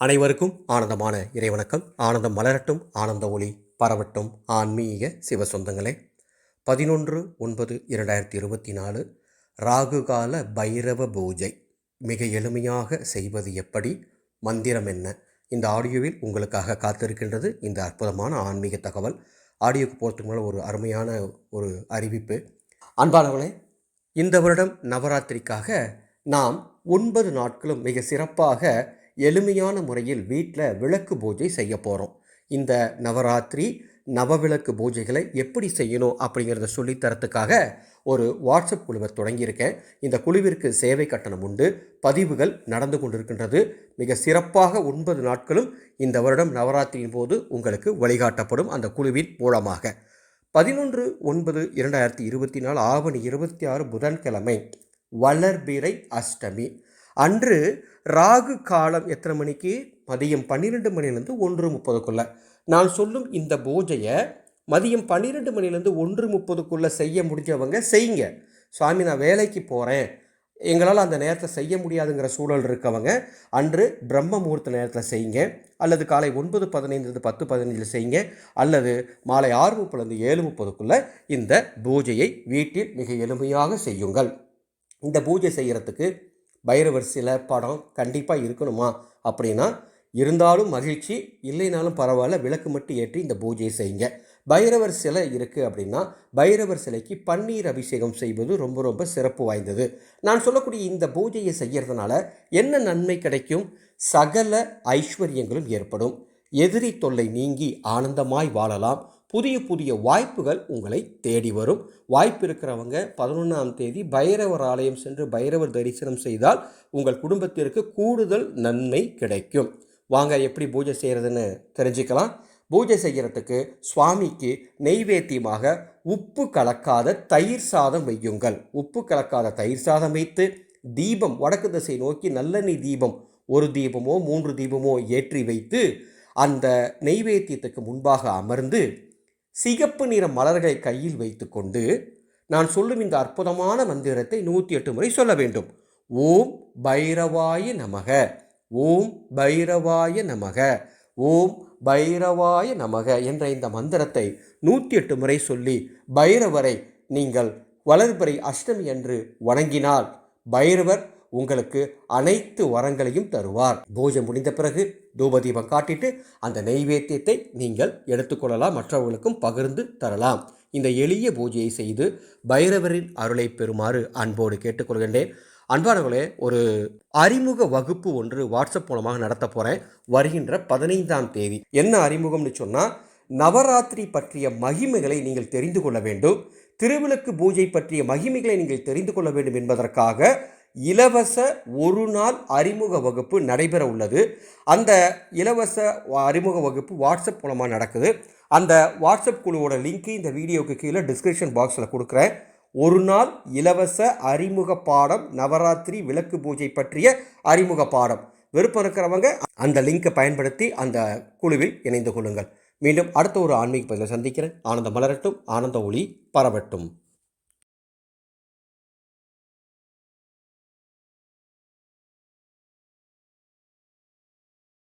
அனைவருக்கும் ஆனந்தமான இறைவணக்கம். ஆனந்தம் மலரட்டும் ஆனந்த ஒளி பரவட்டும். ஆன்மீக சிவ சொந்தங்களே பதினொன்று ஒன்பது இரண்டாயிரத்தி இருபத்தி நாலு ராகுகால பைரவ பூஜை. மிக எளிமையாக செய்வது எப்படி? மந்திரம் என்ன? இந்த ஆடியோவில் உங்களுக்காக காத்திருக்கின்றது இந்த அற்புதமான ஆன்மீக தகவல். ஆடியோக்கு போகிறதுக்கு மேலே ஒரு அருமையான ஒரு அறிவிப்பு. அன்பானவர்களே இந்த வருடம் நவராத்திரிக்காக நாம் ஒன்பது நாட்களும் மிக சிறப்பாக எளிமையான முறையில் வீட்டில் விளக்கு பூஜை செய்ய போகிறோம் இந்த நவராத்திரி நவவிளக்கு பூஜைகளை எப்படி செய்யணும் அப்படிங்கிறத சொல்லித் தரத்துக்காக ஒரு வாட்ஸ்அப் குழுவை தொடங்கியிருக்கேன். இந்த குழுவிற்கு சேவை கட்டணம் உண்டு. பதிவுகள் நடந்து கொண்டிருக்கின்றது. மிக சிறப்பாக ஒன்பது நாட்களும் இந்த வருடம் நவராத்திரியின் போது உங்களுக்கு வழிகாட்டப்படும் அந்த குழுவின் மூலமாக. பதினொன்று ஒன்பது இரண்டாயிரத்தி இருபத்தி நாலு ஆவணி இருபத்தி ஆறு புதன்கிழமை வளர்பிறை அஷ்டமி. அன்று ராகு காலம் எத்தனை மணிக்கு? மதியம் பன்னிரெண்டு மணிலேருந்து ஒன்று முப்பதுக்குள்ளே. நான் சொல்லும் இந்த பூஜையை மதியம் பன்னிரெண்டு மணிலேருந்து ஒன்று முப்பதுக்குள்ளே செய்ய முடிஞ்சவங்க செய்யுங்க. சுவாமி நான் வேலைக்கு போகிறேன் எங்களால் அந்த நேரத்தை செய்ய முடியாதுங்கிற சூழல் இருக்கவங்க அன்று பிரம்ம முகூர்த்த நேரத்தில் செய்யுங்க. அல்லது காலை ஒன்பது பதினைந்துலேருந்து பத்து பதினஞ்சில் செய்யுங்க. அல்லது மாலை ஆறு முப்பதுலேருந்து ஏழு முப்பதுக்குள்ளே இந்த பூஜையை வீட்டில் மிக எளிமையாக செய்யுங்கள். இந்த பூஜை செய்கிறதுக்கு பைரவர் சில படம் கண்டிப்பாக இருக்கணுமா? அப்படின்னா இருந்தாலும் மகிழ்ச்சி இல்லைனாலும் பரவாயில்ல விளக்கு மட்டும் ஏற்றி இந்த பூஜையை செய்யுங்க. பைரவர் சிலை இருக்குது அப்படின்னா பைரவர் சிலைக்கு பன்னீர் அபிஷேகம் செய்வது ரொம்ப ரொம்ப சிறப்பு வாய்ந்தது. நான் சொல்லக்கூடிய இந்த பூஜையை செய்கிறதுனால என்ன நன்மை கிடைக்கும்? சகல ஐஸ்வர்யங்களும் ஏற்படும். எதிரி தொல்லை நீங்கி ஆனந்தமாய் வாழலாம். புதிய புதிய வாய்ப்புகள் உங்களை தேடி வரும். வாய்ப்பு இருக்கிறவங்க பதினொன்றாம் தேதி பைரவர் ஆலயம் சென்று பைரவர் தரிசனம் செய்தால் உங்கள் குடும்பத்திற்கு கூடுதல் நன்மை கிடைக்கும். வாங்க எப்படி பூஜை செய்கிறதுன்னு தெரிஞ்சுக்கலாம். பூஜை செய்கிறதுக்கு சுவாமிக்கு நெய்வேத்தியமாக உப்பு கலக்காத தயிர் சாதம் வையுங்கள். உப்பு கலக்காத தயிர் சாதம் வைத்து தீபம் வடக்கு திசை நோக்கி நல்லெண்ணெய் தீபம் ஒரு தீபமோ மூன்று தீபமோ ஏற்றி வைத்து அந்த நெய்வேத்தியத்துக்கு முன்பாக அமர்ந்து சிகப்பு நிற மலர்களை கையில் வைத்துக்கொண்டு நான் சொல்லும் இந்த அற்புதமான மந்திரத்தை நூற்றி எட்டு முறை சொல்ல வேண்டும். ஓம் பைரவாய நமக. ஓம் பைரவாய நமக. ஓம் பைரவாய நமக என்ற இந்த மந்திரத்தை நூற்றி எட்டு முறை சொல்லி பைரவரை நீங்கள் வளர்பறை அஷ்டமி என்று வணங்கினால் பைரவர் உங்களுக்கு அனைத்து வரங்களையும் தருவார். பூஜை முடிந்த பிறகு தூபதீபம் காட்டிட்டு அந்த நெய்வேத்தியத்தை நீங்கள் எடுத்துக்கொள்ளலாம். மற்றவர்களுக்கும் பகிர்ந்து தரலாம். இந்த எளிய பூஜையை செய்து பைரவரின் அருளை பெறுமாறு அன்போடு கேட்டுக்கொள்கின்றேன். அன்பானவர்களே ஒரு அறிமுக வகுப்பு ஒன்று வாட்ஸ்அப் மூலமாக நடத்த போகிறேன் வருகின்ற பதினைந்தாம் தேதி. என்ன அறிமுகம்னு சொன்னால் நவராத்திரி பற்றிய மகிமைகளை நீங்கள் தெரிந்து கொள்ள வேண்டும். திருவிளக்கு பூஜை பற்றிய மகிமைகளை நீங்கள் தெரிந்து கொள்ள வேண்டும் என்பதற்காக இலவச ஒரு நாள் அறிமுக வகுப்பு நடைபெற உள்ளது. அந்த இலவச அறிமுக வகுப்பு வாட்ஸ்அப் மூலமாக நடக்குது. அந்த வாட்ஸ்அப் குழுவோட லிங்க்கு இந்த வீடியோவுக்கு கீழே டிஸ்கிரிப்ஷன் பாக்ஸில் கொடுக்குறேன். ஒரு நாள் இலவச அறிமுக பாடம் நவராத்திரி விளக்கு பூஜை பற்றிய அறிமுக பாடம். விருப்பம் இருக்கிறவங்க அந்த லிங்கை பயன்படுத்தி அந்த குழுவில் இணைந்து கொள்ளுங்கள். மீண்டும் அடுத்த ஒரு ஆன்மீக பதிவில் சந்திக்கிறேன். ஆனந்த மலரட்டும் ஆனந்த ஒளி பரவட்டும்.